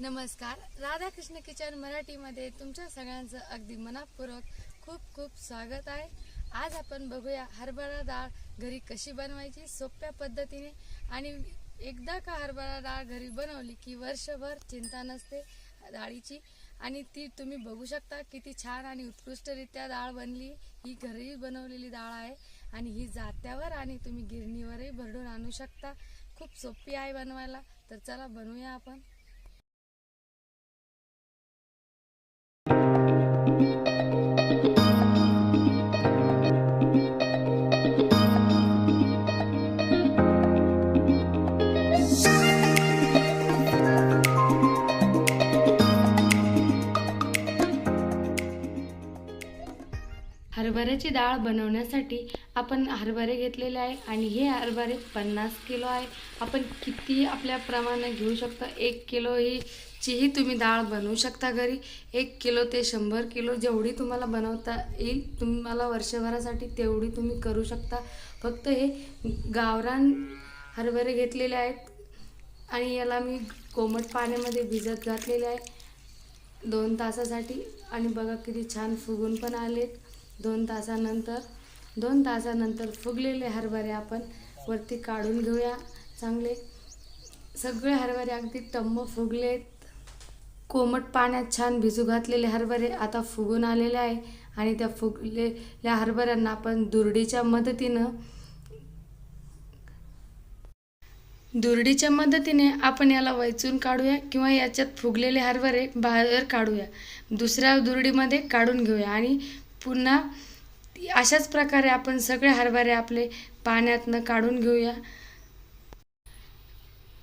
नमस्कार. राधाकृष्ण किचन मराठीमध्ये तुमच्या सगळ्यांचं अगदी मनापूर्वक खूप खूप स्वागत आहे. आज आपण बघूया हरभरा डाळ घरी कशी बनवायची सोप्या पद्धतीने आणि एकदा का हरभरा डाळ घरी बनवली की वर्षभर चिंता नसते डाळीची? आणि ती तुम्ही बघू शकता किती छान आणि उत्कृष्टरित्या डाळ बनली. ही घरी बनवलेली डाळ आहे आणि ही जात्यावर आणि तुम्ही गिरणीवरही भरडून आणू शकता. खूप सोपी आहे बनवायला. तर चला बनवूया आपण. हरभऱ्याची डाळ बनवण्यासाठी आपण हरभरे घेतलेले आहे आणि हे हरभरे पन्नास किलो आहे. आपण किती आपल्या प्रमाणे घेऊ शकता? एक किलो ही चीही तुम्ही डाळ बनवू शकता घरी. एक किलो ते शंभर किलो जेवढी तुम्हाला बनवता येईल तुम्हाला वर्षभरासाठी तेवढी तुम्ही करू शकता. फक्त हे गावरान हरभरे घेतलेले आहेत आणि याला मी कोमट पाण्यामध्ये भिजत घातलेले आहे. दोन तासासाठी. आणि बघा किती छान फुगून पण आलेत. दोन तासानंतर दोन तासानंतर फुगलेले हरभरे आपण वरती काढून घेऊया. चांगले सगळे हरभरे अगदी टम्म फुगलेत. कोमट पाण्यात छान भिजू घातलेले हरभरे आता फुगून आलेले आहे आणि त्या फुगलेल्या हरभऱ्यांना आपण दुर्डीच्या मदतीनं दुर्डीच्या मदतीने आपण याला वैचून काढूया किंवा याच्यात फुगलेले हरभरे बाहेर काढूया. दुसऱ्या दुर्डीमध्ये काढून घेऊया आणि पुन्हा अशाच प्रकारे आपण सगळे हरभरे आपले पाण्यातनं काढून घेऊया.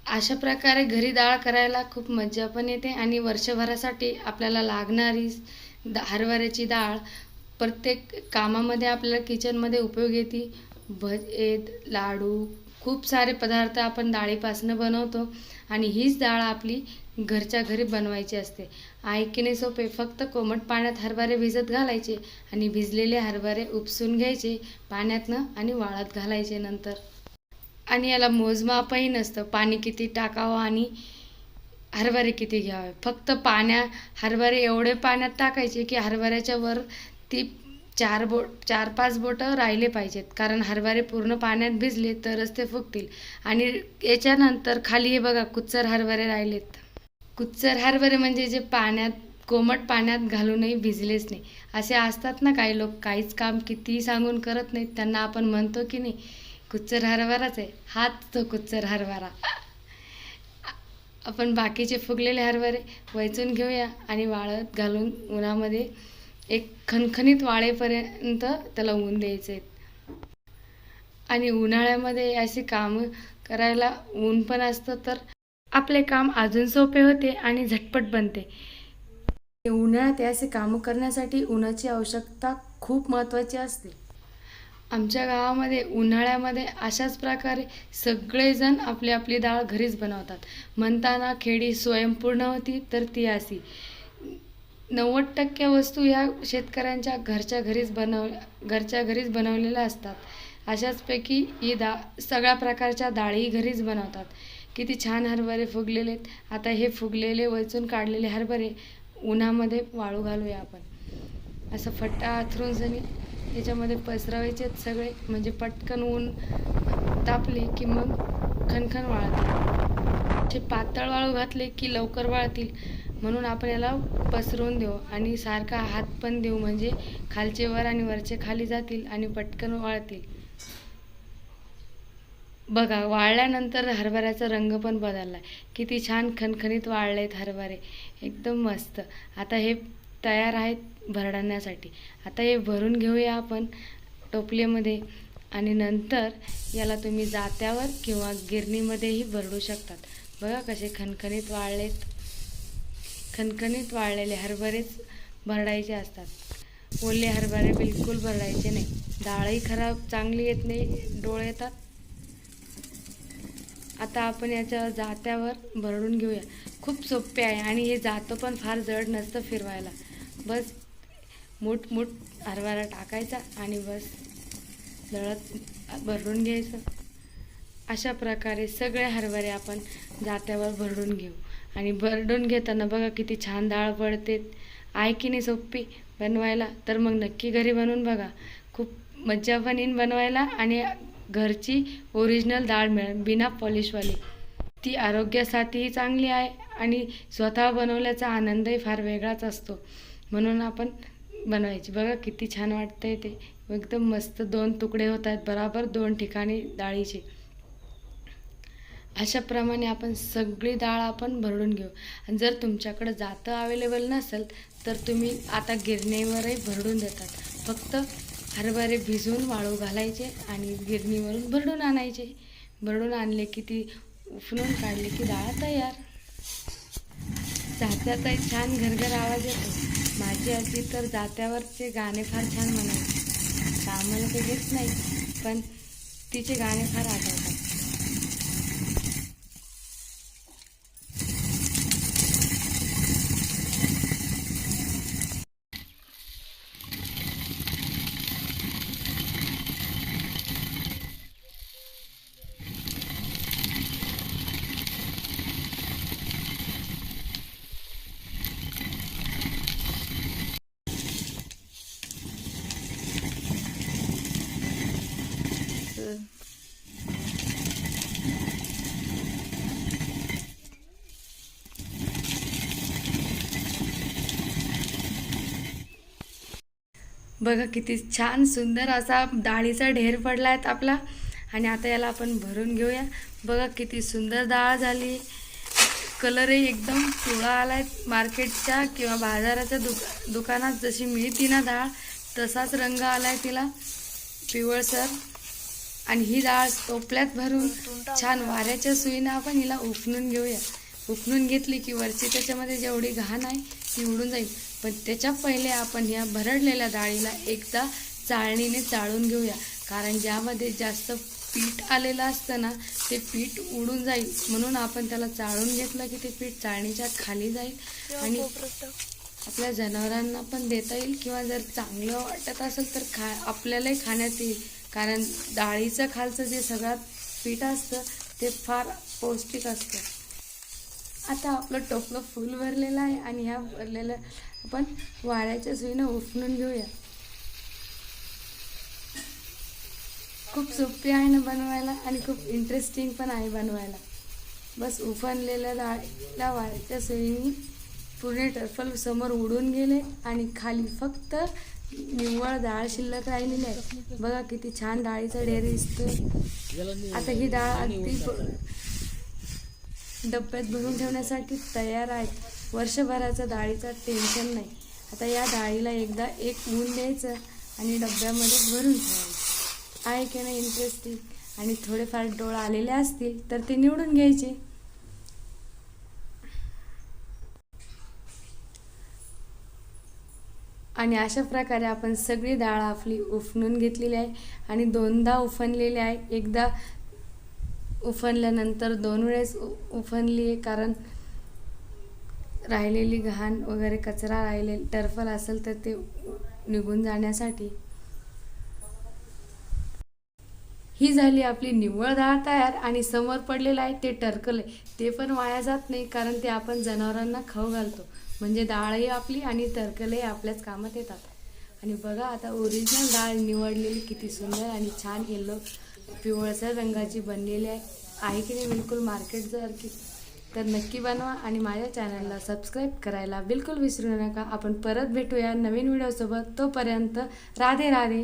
अशा प्रकारे घरी डाळ करायला खूप मज्जा पण येते आणि वर्षभरासाठी आपल्याला लागणारी दा हरभऱ्याची डाळ प्रत्येक कामामध्ये आपल्याला किचनमध्ये उपयोग येते. भजेत लाडू खूप सारे पदार्थ आपण डाळीपासनं बनवतो आणि हीच डाळ आपली घरच्या घरी बनवायची असते. आहे की नाही सोपे फक्त कोमट पाण्यात हरभरे भिजत घालायचे आणि भिजलेले हरभरे उपसून घ्यायचे पाण्यातनं आणि वाळत घालायचे नंतर. आणि याला मोजमापही नसतं. पाणी किती टाकावं आणि हरभरे किती घ्यावे. फक्त पाण्या हरभरे एवढे पाण्यात टाकायचे की हरभऱ्याच्या वर ती चार बोट चार पाच बोटं राहिले पाहिजेत. कारण हरभरे पूर्ण पाण्यात भिजले तरच ते फुगतील. आणि याच्यानंतर खाली हे बघा कुच्चर हरभरे राहिलेत. कुच्चर हरभरे म्हणजे जे पाण्यात कोमट पाण्यात घालूनही भिजलेच नाही. असे असतात ना काही लोक काहीच काम कितीही सांगून करत नाहीत त्यांना आपण म्हणतो की नाही कुच्चर हरभराच आहे. हाच तो कुच्चर हरभरा. आपण बाकीचे फुगलेले हरभरे वैचून घेऊया आणि वाळत घालून उन्हामध्ये एक खणखणीत वाळेपर्यंत त्याला ऊन द्यायचं आहेत आणि उन्हाळ्यामध्ये अशी कामं करायला ऊन पण असतं तर आपले काम अजून सोपे होते आणि झटपट बनते. उन्हाळ्यात असे कामं करण्यासाठी उन्हाची आवश्यकता खूप महत्त्वाची असते. आमच्या गावामध्ये उन्हाळ्यामध्ये अशाच प्रकारे सगळेजण आपली आपली डाळ घरीच बनवतात. म्हणताना खेडी स्वयंपूर्ण होती तर ती अशी. नव्वद टक्के वस्तू ह्या शेतकऱ्यांच्या घरच्या घरीच बनव घरच्या घरीच बनवलेल्या असतात. अशाचपैकी ही दा सगळ्या प्रकारच्या डाळी घरीच बनवतात. किती छान हरभरे फुगलेले आहेत. आता हे फुगलेले वचून काढलेले हरभरे उन्हामध्ये वाळू घालूया आपण. असं फट्टा आथरून सनी याच्यामध्ये पसरवायचे सगळे. म्हणजे पटकन ऊन तापले की मग खणखण वाळतील. ते पातळ वाळू घातले की लवकर वाळतील. म्हणून आपण याला पसरवून देऊ आणि सारखा हात पण देऊ. म्हणजे खालचे वर आणि वरचे खाली जातील आणि पटकन वाळतील. बघा वाळल्यानंतर हरभऱ्याचा रंग पण बदलला किती छान खणखणीत वाळले आहेत हरभरे. एकदम मस्त. आता हे तयार आहेत भरडण्यासाठी आता हे भरून घेऊया आपण टोपलीमध्ये आणि नंतर याला तुम्ही जात्यावर किंवा गिरणीमध्येही भरडू शकतात. बघा कसे खणखणीत वाळलेत. खणखणीत वाळलेले हरभरेच भरडायचे असतात. ओले हरभरे बिलकुल भरडायचे नाही. डाळही खराब चांगली येत नाही डोळे येतात आता आपण याच्या जात्यावर भरडून घेऊया. खूप सोपे आहे आणि हे जातं पण फार जड नसतं फिरवायला. बस मूठ मूठ हरभरा टाकायचा आणि बस दळत भरडून घ्यायचं. अशा प्रकारे सगळे हरभरे आपण जात्यावर भरडून घेऊ. आणि भरडून घेताना बघा किती छान डाळ पडते. आहे की नाही सोपी बनवायला? तर मग नक्की घरी बनवून बघा. खूप मज्जा पण येईन बनवायला आणि घरची ओरिजिनल डाळ मिळेल बिना पॉलिशवाली. ती आरोग्यासाठीही चांगली आहे आणि स्वतः बनवल्याचा आनंदही फार वेगळाच असतो. म्हणून आपण बनवायची. बघा किती छान वाटतंय ते. एकदम मस्त दोन तुकडे होत आहेत बराबर दोन ठिकाणी डाळीचे. अशाप्रमाणे आपण सगळी डाळ आपण भरडून घेऊ. आणि जर तुमच्याकडं जातं अवेलेबल नसेल तर तुम्ही आता गिरणीवरही भरडून देतात. फक्त हरभरे भिजवून वाळू घालायचे आणि गिरणीवरून भरडून आणायचे. भरडून आणले की ती उफणून काढली की डाळ तयार. जात्याचा एक छान घरघर आवाज येतो. माझी आजी तर जात्यावरचे गाणे फार छान म्हणायचे. आता आम्हाला ते घेत नाही पण तिचे गाणे फार आठवतात बघा किती छान सुंदर असा डाळीचा ढेर पडला आहे आपला. आणि आता याला आपण भरून घेऊया. बघा किती सुंदर डाळ झाली. कलरही एकदम पिवळा आला आहे मार्केटच्या किंवा बाजाराच्या दुका दुकानात जशी मिळती ना डाळ तसाच रंग आला आहे तिला पिवळसर आणि ही डाळ टोपल्यात भरून छान वाऱ्याच्या सुईनं आपण हिला उफणून घेऊया. उफणून घेतली की वरची त्याच्यामध्ये जेवढी घाण आहे ती उडून जाईल. पण त्याच्या पहिले आपण ह्या भरडलेल्या डाळीला एकदा चाळणीने चाळून घेऊया. कारण ज्यामध्ये जास्त पीठ आलेलं असतं ना ते पीठ उडून जाईल. म्हणून आपण त्याला चाळून घेतलं की ते पीठ चाळणीच्या खाली जाईल. आणि आपल्या जनावरांना पण देता येईल किंवा जर चांगलं वाटत असेल तर खा आपल्यालाही खाण्यात येईल. कारण डाळीचं खालचं जे सगळं पीठ असतं ते फार पौष्टिक असतं. आता आपलं टोपलं फुल भरलेलं आहे आणि ह्या भरलेलं आपण वाऱ्याच्या सुईनं उफणून घेऊया. खूप सोपी आहे ना बनवायला आणि खूप इंटरेस्टिंग पण आहे बनवायला. बस उफणलेल्या डाळीला वाऱ्याच्या सुईनी पूर्ण टर्फल समोर उडून गेले आणि खाली फक्त निव्वळ डाळ शिल्लक राहिलेली आहे. बघा किती छान डाळीचा ढेर दिसतो आता ही डाळ अगदी डब्यात भरून ठेवण्यासाठी तयार आहेत. वर्षभराचा डाळीचं टेन्शन नाही. आता या डाळीला एकदा एक ऊन द्यायचं आणि डब्यामध्ये भरून ठेवायचं. आहे की नाही इंटरेस्टिंग आणि थोडेफार डोळ आलेले असतील तर ते निवडून घ्यायचे. आणि अशा प्रकारे आपण सगळी डाळ आपली उफणून घेतलेली आहे आणि दोनदा उफणलेली आहे. एकदा उफणल्यानंतर दोन वेळेस उ- उफणली आहे कारण राहिलेली घाण वगैरे कचरा राहिले टर्फल असेल तर ते निघून जाण्यासाठी. ही झाली आपली निव्वळ डाळ तयार आणि समोर पडलेलं आहे ते टरकल आहे. ते पण वाया जात नाही कारण ते आपण जनावरांना खाऊ घालतो. म्हणजे डाळही आपली आणि टरकलही आपल्याच कामात येतात. आणि बघा आता ओरिजिनल डाळ निवडलेली किती सुंदर आणि छान येल्लो पिवळसर रंगाची बनलेली आहे. आहे की नाही बिलकुल मार्केट जर की तर नक्की बनवा आणि माझ्या चॅनलला सबस्क्राईब करायला बिलकुल विसरू नका. आपण परत भेटूया नवीन व्हिडिओसोबत तोपर्यंत राधे राधे.